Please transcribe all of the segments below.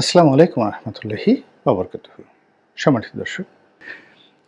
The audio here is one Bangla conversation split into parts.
আসসালামু আলাইকুম রহমতুল্লাহি অবরকত সম্মানিত দর্শক,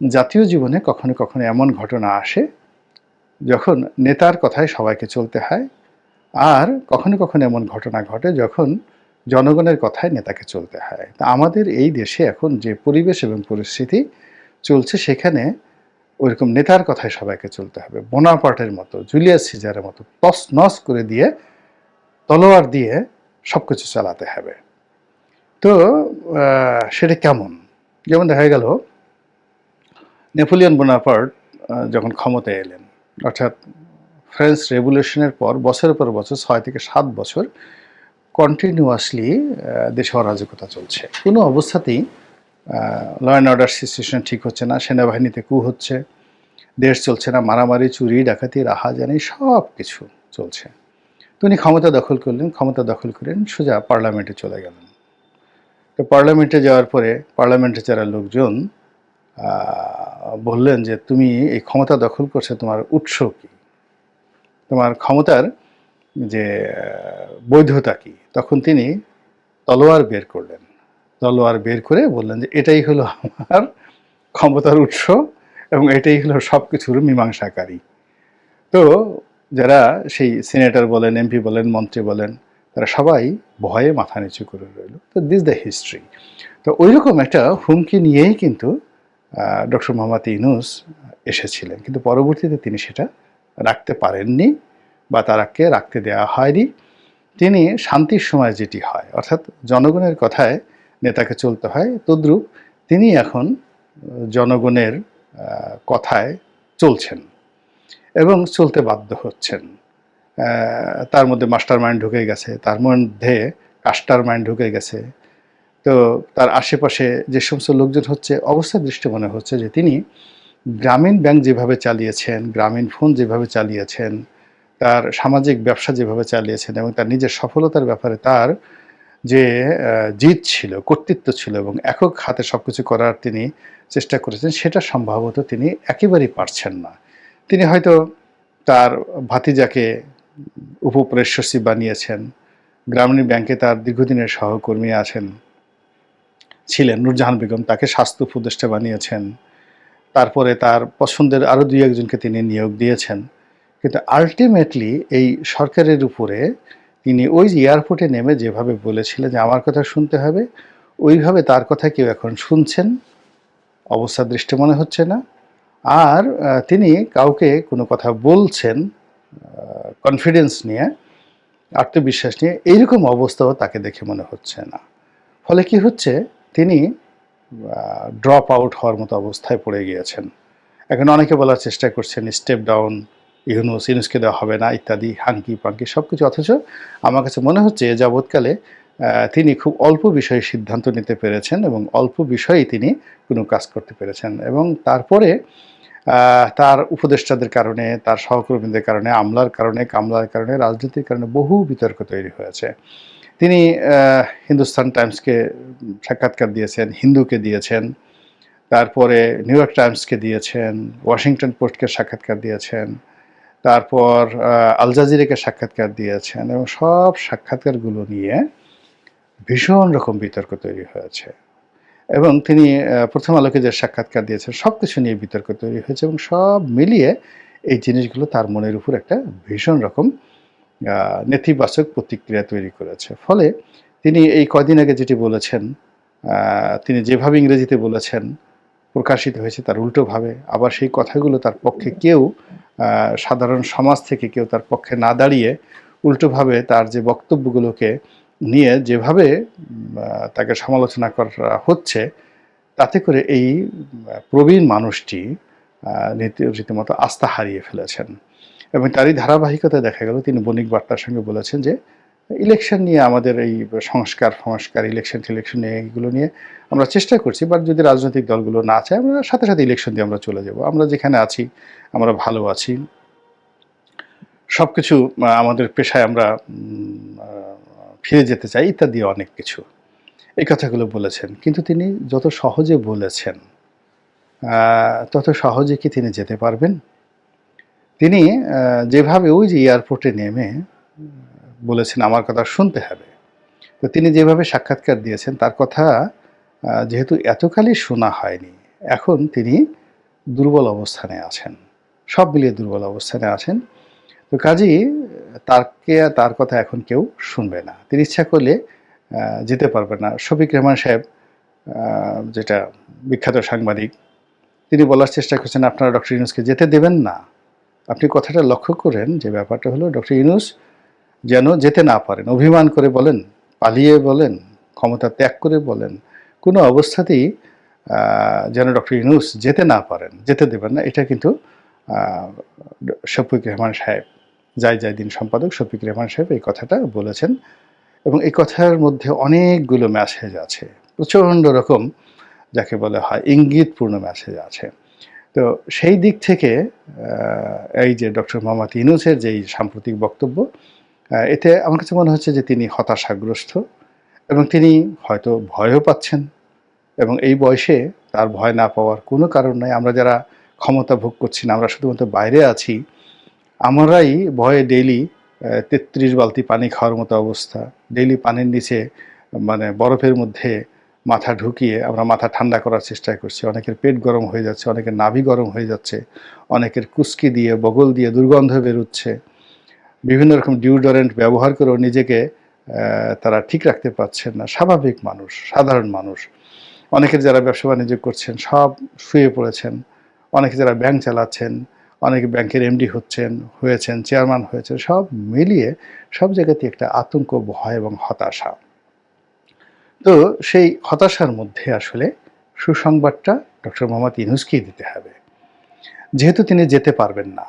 জাতীয় জীবনে কখনো কখনো এমন ঘটনা আসে যখন নেতার কথায় সবাইকে চলতে হয় আর কখনো কখনো এমন ঘটনা ঘটে যখন জনগণের কথায় নেতাকে চলতে হয়। তা আমাদের এই দেশে এখন যে পরিবেশ এবং পরিস্থিতি চলছে সেখানে ওইরকম নেতার কথায় সবাইকে চলতে হবে। বোনাপার্টের মতো, জুলিয়াস সিজারের মতো তস নস করে দিয়ে, তলোয়ার দিয়ে সব কিছু চালাতে হবে। তো সেটা কেমন? যেমন দেখা গেল, নেপোলিয়ন বোনাপার্ট যখন ক্ষমতায় এলেন, অর্থাৎ ফ্রেঞ্চ রেভলিউশনের পর বছরের পর বছর, ছয় থেকে সাত বছর কন্টিনিউয়াসলি দেশে অরাজকতা চলছে। কোনো অবস্থাতেই ল অ্যান্ড অর্ডার সিচুয়েশন ঠিক হচ্ছে না, সেনাবাহিনীতে কু হচ্ছে, দেশ চলছে না, মারামারি, চুরি, ডাকাতি, রাহাজানি সব কিছু চলছে। তো উনি ক্ষমতা দখল করলেন, ক্ষমতা দখল করেন, সোজা পার্লামেন্টে চলে গেলেন। তো পার্লামেন্টে যাওয়ার পরে পার্লামেন্টে যারা লোকজন বললেন যে তুমি এই ক্ষমতা দখল করছে, তোমার উৎস কি? তোমার ক্ষমতার যে, বৈধতা কি? তখন তিনি তলোয়ার বের করলেন। তলোয়ার বের করে বললেন যে, এটাই হলো আমার ক্ষমতার উৎস এবং এটাই হলো সব কিছুর মীমাংসাকারী। তো যারা সেই সিনেটর বলেন, এমপি বলেন, মন্ত্রী বলেন তারা সবাই ভয়ে মাথা নিচু করে রইল। তো দিস দ্য হিস্ট্রি তো ওই রকম একটা হুমকি নিয়েই কিন্তু ডক্টর মোহাম্মদ ইউনুস এসেছিলেন। কিন্তু পরবর্তীতে তিনি সেটা রাখতে পারেননি বা তারাকে রাখতে দেওয়া হয়নি। তিনি শান্তির সময় যেটি হয়, অর্থাৎ জনগণের কথায় নেতাকে চলতে হয়, তদ্রূপ তিনি এখন জনগণের কথায় চলছেন এবং চলতে বাধ্য হচ্ছেন। তার মধ্যে মাস্টার মাইন্ড ঢুকে গেছে, তার মধ্যে কাস্টার মাইন্ড ঢুকে গেছে। তো তার আশেপাশে যে সমস্ত লোকজন হচ্ছে, অবস্থা দৃষ্টি মনে হচ্ছে যে তিনি গ্রামীণ ব্যাংক যেভাবে চালিয়েছেন, গ্রামীণ ফোন যেভাবে চালিয়েছেন, তার সামাজিক ব্যবসা যেভাবে চালিয়েছেন এবং তার নিজের সফলতার ব্যাপারে তার যে জিত ছিল, কর্তৃত্ব ছিল এবং একক হাতে সব কিছু করার তিনি চেষ্টা করেছেন, সেটা সম্ভবত তিনি একেবারেই পারছেন না। তিনি হয়তো তার ভাতিজাকে উপপ্রেস সচিব বানিয়েছেন। গ্রামীণ ব্যাংকে তার দীর্ঘদিনের সহকর্মী আছেন। ছিলেন নুরজাহান বেগম, তাকে স্বাস্থ্য উপদেষ্টা বানিয়েছেন। তারপরে তার পছন্দের আরও দুই একজনকে তিনি নিয়োগ দিয়েছেন। কিন্তু আলটিমেটলি এই সরকারের উপরে তিনি ওই যে এয়ারপোর্টে নেমে যেভাবে বলেছিলেন যে, আমার কথা শুনতে হবে, ওইভাবে তার কথা কেউ এখন শুনছেন, অবস্থা দৃষ্টি মনে হচ্ছে না। আর তিনি কাউকে কোনো কথা বলছেন কনফিডেন্স নিয়ে, আত্মবিশ্বাস নিয়ে এইরকম অবস্থাও তাকে দেখে মনে হচ্ছে না। ফলে কি হচ্ছে? তিনি ড্রপ আউট হওয়ার মতো অবস্থায় পড়ে গিয়েছেন। এখন অনেকে বলার চেষ্টা করছেন স্টেপ ডাউন ইউনুস ইউনুসকে দেওয়া হবে না, ইত্যাদি হাঙ্কি পাঙ্কি সব কিছু অথচ আমার কাছে মনে হচ্ছে যাবৎকালে তিনি খুব অল্প বিষয়ে সিদ্ধান্ত নিতে পেরেছেন এবং অল্প বিষয়েই তিনি কোনো কাজ করতে পেরেছেন এবং তারপরে তার উপদেষ্টাদের কারণে, তার সহকর্মীদের কারণে, আমলার কারণে, কামলার কারণে, রাজনীতির কারণে বহু বিতর্ক তৈরি হয়েছে। তিনি হিন্দুস্তান টাইমসকে সাক্ষাৎকার দিয়েছেন, হিন্দুকে দিয়েছেন, তারপরে নিউ ইয়র্ক টাইমসকে দিয়েছেন, ওয়াশিংটন পোস্টকে সাক্ষাৎকার দিয়েছেন, তারপর আল জাজিরাকে সাক্ষাৎকার দিয়েছেন এবং সব সাক্ষাৎকারগুলো নিয়ে ভীষণ রকম বিতর্ক তৈরি হয়েছে। এবং তিনি প্রথম আলোকে যে সাক্ষাৎকার দিয়েছেন সব কিছু নিয়ে বিতর্ক তৈরি হয়েছে এবং সব মিলিয়ে এই জিনিসগুলো তার মনের উপর একটা ভীষণ রকম নেতিবাচক প্রতিক্রিয়া তৈরি করেছে। ফলে তিনি এই কদিন আগে যেটি বলেছেন তিনি যেভাবে ইংরেজিতে বলেছেন, প্রকাশিত হয়েছে তার উল্টোভাবে আবার সেই কথাগুলো তার পক্ষে কেউ সাধারণ সমাজ থেকে কেউ তার পক্ষে না দাঁড়িয়ে উল্টোভাবে তার যে বক্তব্যগুলোকে নিয়ে যেভাবে তাকে সমালোচনা করা হচ্ছে, তাতে করে এই প্রবীণ মানুষটি রীতিমতো আস্থা হারিয়ে ফেলেছেন। এবং তারই ধারাবাহিকতায় দেখা গেল, তিনি বণিক বার্তার সঙ্গে বলেছেন যে, ইলেকশন নিয়ে আমাদের এই সংস্কার সংস্কার ইলেকশন, টিলেকশন নিয়ে এগুলো নিয়ে আমরা চেষ্টা করছি, বাট যদি রাজনৈতিক দলগুলো না চায়, আমরা সাথে সাথে ইলেকশন দিয়ে আমরা চলে যাব। আমরা যেখানে আছি, আমরা ভালো আছি। সব কিছু আমাদের পেশায় আমরা ফিরে যেতে চাই ইত্যাদি অনেক কিছু। এই কথাগুলো বলেছেন। কিন্তু তিনি যত সহজে বলেছেন তত সহজে কি তিনি যেতে পারবেন? তিনি যেভাবে ওই যে এয়ারপোর্টে নেমে বলেছেন, আমার কথা শুনতে হবে। তো তিনি যেভাবে সাক্ষাৎকার দিয়েছেন, তার কথা যেহেতু এতকালই শোনা হয়নি, এখন তিনি দুর্বল অবস্থানে আছেন। সব মিলিয়ে দুর্বল অবস্থানে আছেন। তো কাজেই তারকে তার কথা এখন কেউ শুনবে না। তিনি ইচ্ছা করলে যেতে পারবে না। শফিক রহমান সাহেব যেটা বিখ্যাত সাংবাদিক, তিনি বলার চেষ্টা করছেন, আপনারা ডক্টর ইউনুসকে যেতে দেবেন না। আপনি কথাটা লক্ষ্য করেন, যে ব্যাপারটা হলো, ডক্টর ইউনুস যেন যেতে না পারেন, অভিমান করে বলেন, পালিয়ে বলেন, ক্ষমতা ত্যাগ করে বলেন, কোনো অবস্থাতেই যেন ডক্টর ইউনুস যেতে না পারেন, যেতে দেবেন না। এটা কিন্তু শফিক রহমান সাহেব যাই যাই দিন সম্পাদক শফিক রহমান সাহেব এই কথাটা বলেছেন এবং এই কথার মধ্যে অনেকগুলো মেসেজ আছে, প্রচণ্ড রকম যাকে বলা হয় ইঙ্গিতপূর্ণ মেসেজ আছে। তো সেই দিক থেকে এই যে ডক্টর মোহাম্মদ ইউনুসের যেই সাম্প্রতিক বক্তব্য এতে আমার কাছে মনে হচ্ছে যে তিনি হতাশাগ্রস্ত এবং তিনি হয়তো ভয়ও পাচ্ছেন এবং এই বয়সে তার ভয় না পাওয়ার কোনো কারণ নাই। আমরা যারা ক্ষমতা ভোগ করছি না, আমরা শুধুমাত্র বাইরে আছি আমরাই ভয়ে ডেইলি তেত্রিশ বালতি পানি খাওয়ার মতো অবস্থা। ডেইলি পানির নিচে মানে বরফের মধ্যে মাথা ঢুকিয়ে আমরা মাথা ঠান্ডা করার চেষ্টা করছি। অনেকের পেট গরম হয়ে যাচ্ছে, অনেকের নাভি গরম হয়ে যাচ্ছে, অনেকের কুস্কি দিয়ে, বগল দিয়ে দুর্গন্ধ বেরোচ্ছে। বিভিন্ন রকম ডিওডোরেন্ট ব্যবহার করেও নিজেকে তারা ঠিক রাখতে পারছেন না। স্বাভাবিক মানুষ, সাধারণ মানুষ। অনেকের যারা ব্যবসা বাণিজ্য করছেন সব শুয়ে পড়েছেন। অনেকে যারা ব্যাংক চালাচ্ছেন অনেকে ব্যাংকের এমডি হচ্ছেন, হয়েছেন, চেয়ারম্যান হয়েছেন, সব মিলিয়ে সব জায়গাতে একটা আতঙ্ক, ভয় এবং হতাশা। তো সেই হতাশার মধ্যে আসলে সুসংবাদটা ডক্টর মোহাম্মদ ইনুসকেই দিতে হবে। যেহেতু তিনি যেতে পারবেন না,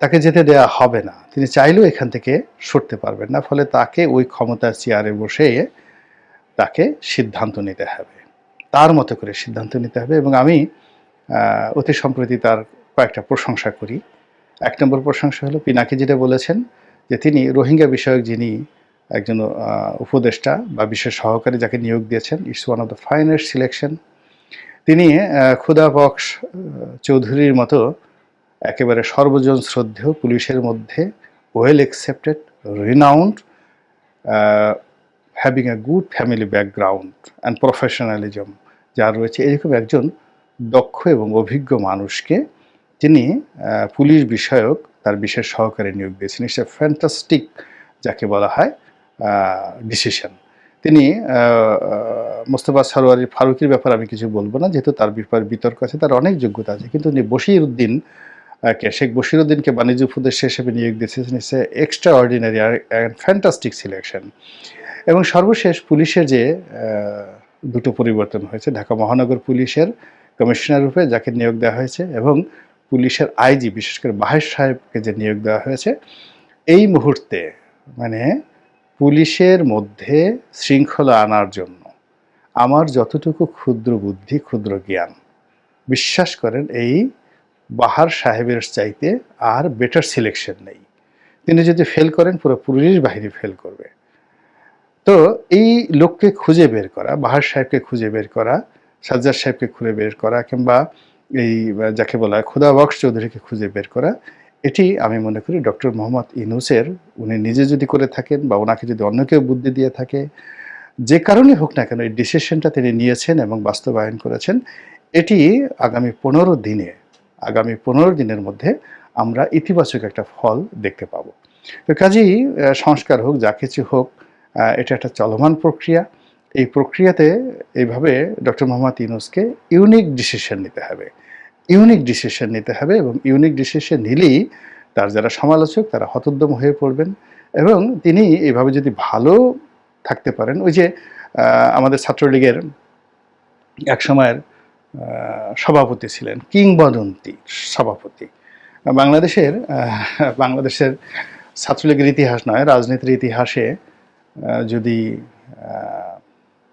তাকে যেতে দেওয়া হবে না, তিনি চাইলেও এখান থেকে সরতে পারবেন না, ফলে তাকে ওই ক্ষমতার চেয়ারে বসে তাকে সিদ্ধান্ত নিতে হবে। তার মতো করে সিদ্ধান্ত নিতে হবে এবং আমি অতি সম্প্রতি তার কয়েকটা প্রশংসা করি। এক নম্বর প্রশংসা হলো পিনাকি যেটা বলেছেন যে তিনি রোহিঙ্গা বিষয়ক যিনি একজন উপদেষ্টা বা বিশেষ সহকারী যাকে নিয়োগ দিয়েছেন it's one of the finest selection তিনি ক্ষুদা বক্স চৌধুরীর মতো একেবারে সর্বজন শ্রদ্ধেয় পুলিশের মধ্যে well accepted renowned having a good family background and professionalism যার রয়েছে। এরকম একজন দক্ষ এবং অভিজ্ঞ মানুষকে তিনি পুলিশ বিষয়ক তার বিশেষ সহকারী নিয়োগ দিয়েছেন। ইটস ফ্যান্টাস্টিক যাকে বলা হয় ডিসিশন তিনি মোস্তফা সরোয়ারি ফারুকির ব্যাপারে আমি কিছু বলব না, যেহেতু তার ব্যাপারে বিতর্ক আছে, তার অনেক যোগ্যতা আছে। কিন্তু উনি বশির উদ্দিন কে? শেখ বশির উদ্দিনকে বাণিজ্য উপদেষ্টা হিসেবে নিয়োগ দিয়েছেন। It's extraordinary and fantastic selection এবং সর্বশেষ পুলিশের যে দুটো পরিবর্তন হয়েছে, ঢাকা মহানগর পুলিশের কমিশনার রূপে যাকে নিয়োগ দেওয়া হয়েছে এবং পুলিশের আইজি, বিশেষ করে বাহের সাহেবকে যে নিয়োগ দেওয়া হয়েছে, এই মুহূর্তে মানে পুলিশের মধ্যে শৃঙ্খলা আনার জন্য আমার যতটুকু ক্ষুদ্র বুদ্ধি, ক্ষুদ্র জ্ঞান, বিশ্বাস করেন এই বাহার সাহেবের চাইতে আর বেটার সিলেকশন নেই। তিনি যদি ফেল করেন, পুরো পুলিশ বাহিনী ফেল করবে। তো এই লোককে খুঁজে বের করা, বাহার সাহেবকে খুঁজে বের করা, সাজ্জাদ সাহেবকে খুঁজে বের করা, কিংবা এই যাকে বলা হয় খুদা বক্স চৌধুরীকে খুঁজে বের করা, এটি আমি মনে করি ডক্টর মোহাম্মদ ইনুসের উনি নিজে যদি করে থাকেন বা ওনাকে যদি অন্য কেউ বুদ্ধি দিয়ে থাকে, যে কারণে হোক না কেন এই ডিসিশনটা তিনি নিয়েছেন এবং বাস্তবায়ন করেছেন, এটি আগামী পনেরো দিনে, আগামী পনেরো দিনের মধ্যে আমরা ইতিবাচক একটা ফল দেখতে পাবো। তো কাজেই সংস্কার হোক, যা কিছু হোক এটা একটা চলমান প্রক্রিয়া। এই প্রক্রিয়াতে এইভাবে ডক্টর মোহাম্মদ ইউনুসকে ইউনিক ডিসিশন নিতে হবে। ইউনিক ডিসিশন নিতে হবে এবং ইউনিক ডিসিশন নিলেই তার যারা সমালোচক, তারা হতোদ্যম হয়ে পড়বেন এবং তিনি এইভাবে যদি ভালো থাকতে পারেন, ওই যে আমাদের ছাত্রলীগের এক সময়ের সভাপতি ছিলেন, কিংবদন্তি সভাপতি। বাংলাদেশের বাংলাদেশের ছাত্রলীগের ইতিহাস নয়, রাজনীতির ইতিহাসে যদি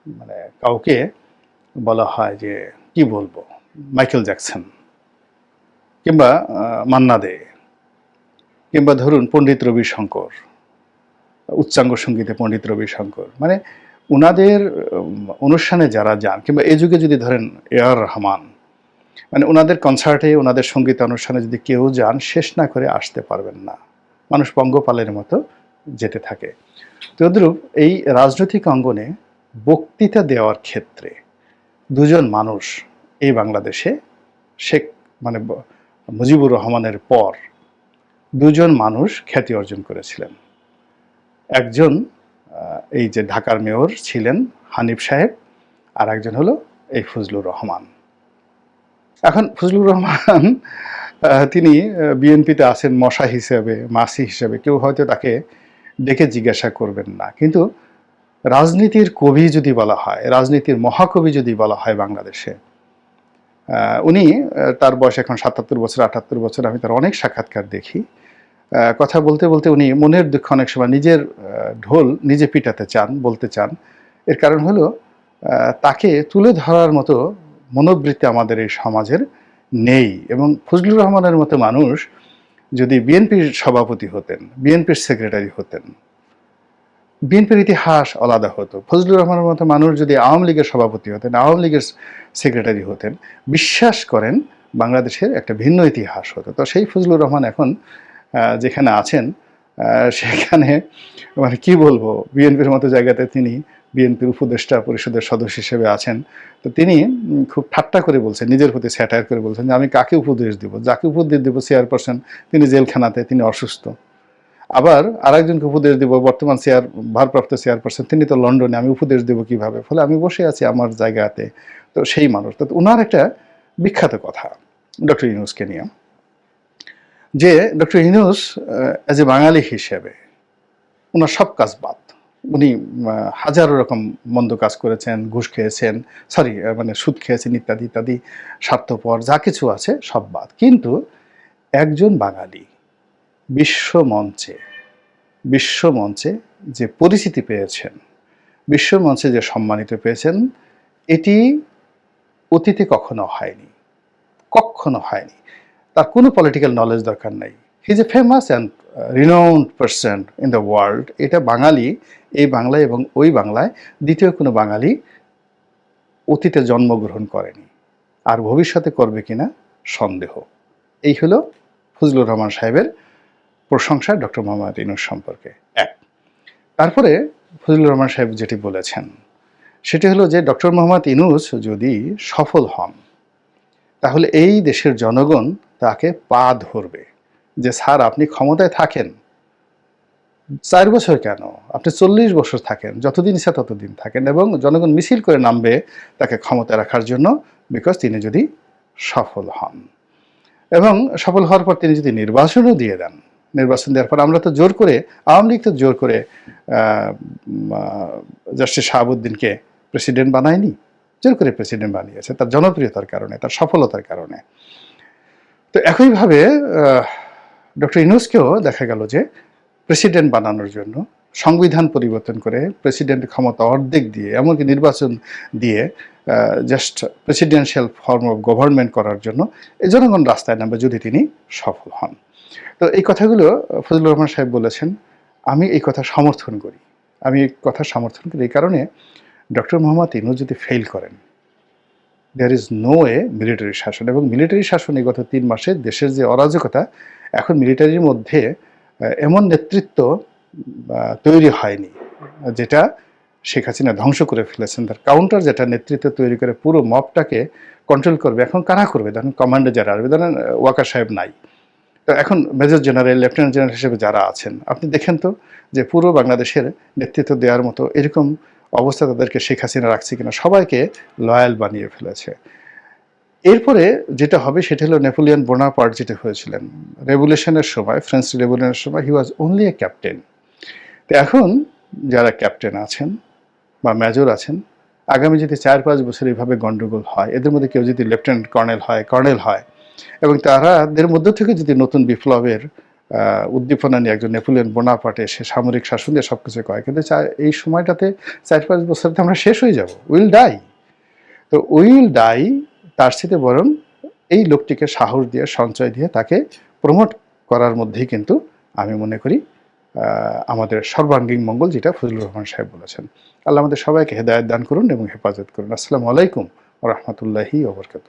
মানে কাউকে বলা হয় যে, কি বলব? Michael Jackson. কিংবা মান্না দে। কিংবা ধরুন পণ্ডিত রবি শঙ্কর উচ্চাঙ্গ সঙ্গীতে পণ্ডিত রবি শঙ্কর মানে ওনাদের অনুষ্ঠানে যারা যান, কিংবা এই যুগে যদি ধরেন এ আর রহমান মানে ওনাদের কনসার্টে ওনাদের সংগীত অনুষ্ঠানে যদি কেউ যান, শেষ না করে আসতে পারবেন না। মানুষ পঙ্গপালের মতো যেতে থাকে। তদ্রূপ এই রাজনৈতিক অঙ্গনে বক্তৃতা দেওয়ার ক্ষেত্রে দুজন মানুষ এই বাংলাদেশে শেখ মানে মুজিবুর রহমানের পর দুজন মানুষ খ্যাতি অর্জন করেছিলেন। একজন এই যে ঢাকার মেয়র ছিলেন হানিফ সাহেব আর একজন হলো এই ফজলুর রহমান। এখন ফজলুর রহমান তিনি বিএনপিতে আছেন মশা হিসেবে, মাসি হিসেবে। কেউ হয়তো তাকে ডেকে জিজ্ঞাসা করবেন না। কিন্তু রাজনীতির কবি যদি বলা হয়, রাজনীতির মহাকবি যদি বলা হয় বাংলাদেশে উনি তার বয়স এখন সাতাত্তর বছর, আটাত্তর বছর, আমি তার অনেক সাক্ষাৎকার দেখি। কথা বলতে বলতে উনি মনের দুঃখ অনেক সময় নিজের ঢোল নিজে পিটাতে চান, বলতে চান। এর কারণ হলো তাকে তুলে ধরার মতো মনোবৃত্তি আমাদের এই সমাজের নেই এবং ফজলুর রহমানের মতো মানুষ যদি বিএনপির সভাপতি হতেন, বিএনপির সেক্রেটারি হতেন বিএনপির ইতিহাস আলাদা হতো। ফজলুর রহমানের মতো মানুষ যদি আওয়ামী লীগের সভাপতি হতেন, আওয়ামী লীগের সেক্রেটারি হতেন, বিশ্বাস করেন বাংলাদেশের একটা ভিন্ন ইতিহাস হতো। তো সেই ফজলুর রহমান এখন যেখানে আছেন সেখানে মানে কি বলব, বিএনপির মতো জায়গাতে তিনি বিএনপির উপদেষ্টা পরিষদের সদস্য হিসেবে আছেন। তো তিনি খুব ঠাট্টা করে বলছেন, নিজের প্রতি স্যাটায়ার করে বলছেন যে আমি কাকে উপদেশ দিব? যাকে উপদেশ দেবো চেয়ারপারসন তিনি জেলখানাতে, তিনি অসুস্থ। আবার আরেকজনকে উপদেশ দিব, বর্তমান চেয়ার ভারপ্রাপ্ত চেয়ারপারসন তিনি তো লন্ডনে, আমি উপদেশ দেব কীভাবে? ফলে আমি বসে আছি আমার জায়গাতে। তো সেই মানুষ, তো ওনার একটা বিখ্যাত কথা, ডক্টর ইউনুসকে নিয়ে, যে ডক্টর ইউনুস অ্যাজ এ বাঙালি হিসেবে ওনার সব কাজ বাদ। উনি হাজারো রকম মন্দ কাজ করেছেন, ঘুষ খেয়েছেন সরি মানে সুদ খেয়েছেন ইত্যাদি ইত্যাদি, স্বার্থপর, যা কিছু আছে সব বাদ। কিন্তু একজন বাঙালি বিশ্ব মঞ্চে বিশ্ব মঞ্চে যে পরিচিতি পেয়েছেন বিশ্ব মঞ্চে যে সম্মানিত পেয়েছেন, এটি অতীতে কখনো হয়নি কখনো হয়নি। তার কোনো পলিটিক্যাল নলেজ দরকার নাই। He is a famous and renowned person in the world এটা বাঙালি, এই বাংলায় এবং ওই বাংলায় দ্বিতীয় কোনো বাঙালি অতীতে জন্মগ্রহণ করেনি। আর ভবিষ্যতে করবে কিনা সন্দেহ। এই হলো ফজলুর রহমান সাহেবের প্রশংসা ডক্টর মোহাম্মদ ইনুস সম্পর্কে। এক, তারপরে ফজলুর রহমান সাহেব যেটি বলেছেন, সেটি হলো যে ডক্টর মোহাম্মদ ইনুস যদি সফল হন, তাহলে এই দেশের জনগণ তাকে পা ধরবে যে, স্যার, আপনি ক্ষমতায় থাকেন। চার বছর কেন? আপনি চল্লিশ বছর থাকেন, যতদিন ইচ্ছা ততদিন থাকেন এবং জনগণ মিছিল করে নামবে তাকে ক্ষমতায় রাখার জন্য বিকজ তিনি যদি সফল হন। এবং সফল হওয়ার পর তিনি যদি নির্বাচনও দিয়ে দেন নির্বাচন দেওয়ার পর আমরা তো জোর করে, আওয়ামী লীগ তো জোর করে জাস্টিস শাহাবুদ্দিনকে প্রেসিডেন্ট বানায়নি, জোর করে প্রেসিডেন্ট বানিয়েছে, তার জনপ্রিয়তার কারণে, তার সফলতার কারণে। তো একইভাবে ডক্টর ইনুসকেও দেখা গেল যে প্রেসিডেন্ট বানানোর জন্য সংবিধান পরিবর্তন করে প্রেসিডেন্ট ক্ষমতা অর্ধেক দিয়ে, এমনকি নির্বাচন দিয়ে just presidential form of government করার জন্য এই জনগণ রাস্তায় নামবে যদি তিনি সফল হন। তো এই কথাগুলো ফজলুর রহমান সাহেব বলেছেন, আমি এই কথা সমর্থন করি। আমি এই কথা সমর্থন করি এই কারণে ডক্টর মোহাম্মদ ইনু যদি ফেল করেন there is no a military শাসন এবং মিলিটারি শাসন এই গত তিন মাসে দেশের যে অরাজকতা, এখন মিলিটারির মধ্যে এমন নেতৃত্ব তৈরি হয়নি, যেটা শেখ হাসিনা ধ্বংস করে ফেলেছেন। তার কাউন্টার যেটা নেতৃত্ব তৈরি করে পুরো মপটাকে কন্ট্রোল করবে, এখন কারা করবে? ধরেন কমান্ডার যারা আসবে ধরেন ওয়াকার সাহেব নাই। এখন মেজর জেনারেল, লেফটেন্যান্ট জেনারেল হিসেবে যারা আছেন, আপনি দেখেন তো যে পুরো বাংলাদেশের নেতৃত্ব দেওয়ার মতো এরকম অবস্থা তাদেরকে শেখ হাসিনা রাখছে কিনা, সবাইকে লয়াল বানিয়ে ফেলেছে। এরপরে যেটা হবে সেটা হলো নেপোলিয়ন বোনাপার্ট যেটা হয়েছিলেন। রেভলিউশনের সময়, ফ্রেঞ্চ রেভলিউশনের সময় হি ওয়াজ অনলি এ ক্যাপ্টেন তো এখন যারা ক্যাপ্টেন আছেন বা মেজর আছেন, আগামী যদি চার পাঁচ বছর এইভাবে গণ্ডগোল হয়, এদের মধ্যে কেউ যদি লেফটেন্যান্ট কর্নেল হয় কর্নেল হয় এবং তারাদের মধ্য থেকে যদি নতুন বিপ্লবের উদ্দীপনা নিয়ে একজন নেপোলিয়ন বোনাপার্ট সে সামরিক শাসন দিয়ে সব কিছু কয় কিন্তু এই সময়টাতে চার পাঁচ বছরতে আমরা শেষ হয়ে যাব, উইল ডাই। তো উইল ডাই, তার সাথে বরং এই লোকটিকে সাহস দিয়ে, সঞ্চয় দিয়ে তাকে প্রমোট করার মধ্যেই কিন্তু আমি মনে করি আমাদের সর্বাঙ্গীন মঙ্গল যেটা ফজলুর রহমান সাহেব বলেছেন। আল্লাহ আমাদের সবাইকে হেদায়ত দান করুন এবং হেফাজত করুন। আসসালামু আলাইকুম রহমতুল্লাহি ওবরকাত